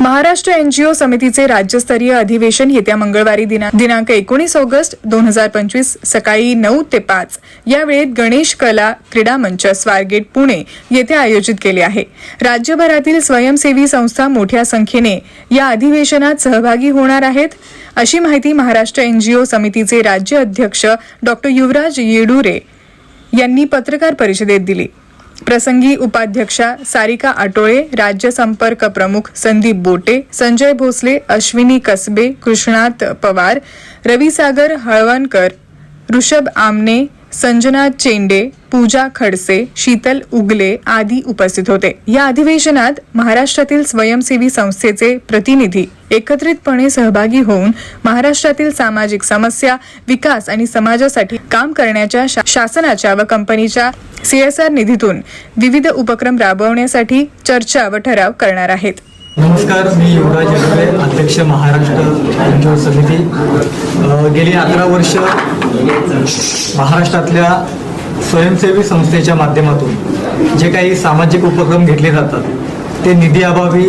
Maharashtra NGO समितीचे राज्यस्तरीय अधिवेशन येत्या मंगळवारी दिना- दिनांक एकोणीस ऑगस्ट दोन हजार पंचवीस सकाळी नऊ ते पाच. या वेळेत गणेश कला क्रीडा मंच स्वारगेट पुणे येथे आयोजित केले आहे. राज्यभरातील स्वयंसेवी संस्था मोठ्या संख्येने या अधिवेशनात सहभागी होणार आहेत. अशी माहिती महाराष्ट्र एनजीओ समितीचे राज्य अध्यक्ष डॉक्टर युवराज येडुरे यांनी पत्रकार परिषदेत दिली. प्रसंगी उपाध्यक्षा सारिका आटोळे राज्य संपर्क प्रमुख संदीप बोटे संजय भोसले अश्विनी कसबे कृष्णात पवार रविसागर हळवणकर ऋषभ आमने संजना चेंडे पूजा खडसे शीतल उगले आदी उपस्थित होते. या अधिवेशनात महाराष्ट्रातील स्वयंसेवी संस्थेचे प्रतिनिधी एकत्रितपणे सहभागी होऊन महाराष्ट्रातील सामाजिक समस्या विकास आणि समाजासाठी काम करण्याच्या शा- शासनाच्या व कंपनीच्या सीएसआर निधीतून विविध उपक्रम राबवण्यासाठी चर्चा व ठराव करणार आहेत. नमस्कार मी युवराज येडुरे अध्यक्ष महाराष्ट्र एनजीओ समिती. गेली अकरा वर्ष महाराष्ट्रातल्या स्वयंसेवी संस्थेच्या माध्यमातून जे काही सामाजिक उपक्रम घेतले जातात ते निधी अभावी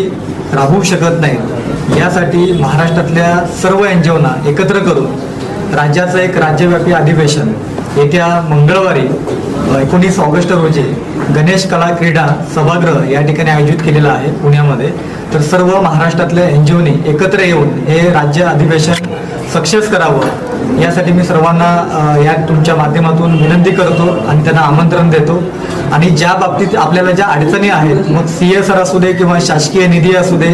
राबवू शकत नाहीत. यासाठी महाराष्ट्रातल्या सर्व एन जी ओना एकत्र करून राज्याचं एक राज्यव्यापी अधिवेशन येत्या मंगळवारी एकोणीस ऑगस्ट रोजी गणेश कला क्रीडा सभागृह या ठिकाणी आयोजित केलेला आहे पुण्यामध्ये. तर सर्व महाराष्ट्रातल्या एन जी ओनी एकत्र येऊन हे राज्य अधिवेशन सक्सेस करावं यासाठी मी सर्वांना या तुमच्या माध्यमातून विनंती करतो आणि त्यांना आमंत्रण देतो. आणि ज्या बाबतीत आपल्याला ज्या अडचणी आहेत मग सी एस आर असू दे किंवा शासकीय निधी असू दे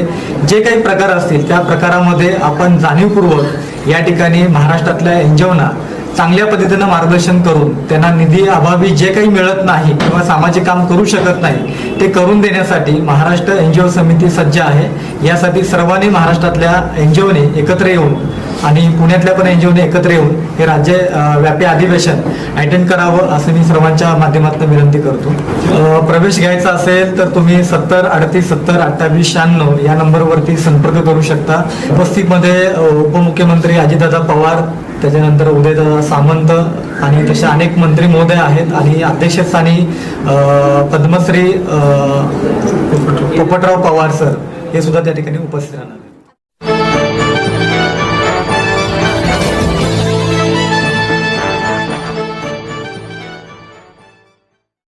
जे काही प्रकार असतील त्या प्रकारामध्ये आपण जाणीवपूर्वक या ठिकाणी महाराष्ट्रातल्या एन जी ओना चांगल्या पद्धतीनं मार्गदर्शन करून त्यांना निधी अभावी जे काही मिळत नाही किंवा सामाजिक काम करू शकत नाही ते करून देण्यासाठी महाराष्ट्र एनजीओ समिती सज्ज आहे. यासाठी सर्वांनी महाराष्ट्रातल्या एनजीओने एकत्र येऊन आणि पुण्यातल्या पण एनजीओने एकत्र येऊन हे राज्य व्यापी अधिवेशन अटेंड करावं असं मी सर्वांच्या माध्यमातून विनंती करतो. प्रवेश घ्यायचा असेल तर तुम्ही सत्तर अडतीस सत्तर अठ्ठावीस शहाण्णव या नंबरवरती संपर्क करू शकता. उपस्थितमध्ये उपमुख्यमंत्री अजितदादा पवार त्याच्यानंतर उदयदादा सामंत आणि तसे अनेक मंत्री महोदय आहेत आणि अध्यक्षस्थानी पद्मश्री पोपटराव पवार सर हे सुद्धा त्या ठिकाणी उपस्थित राहणार.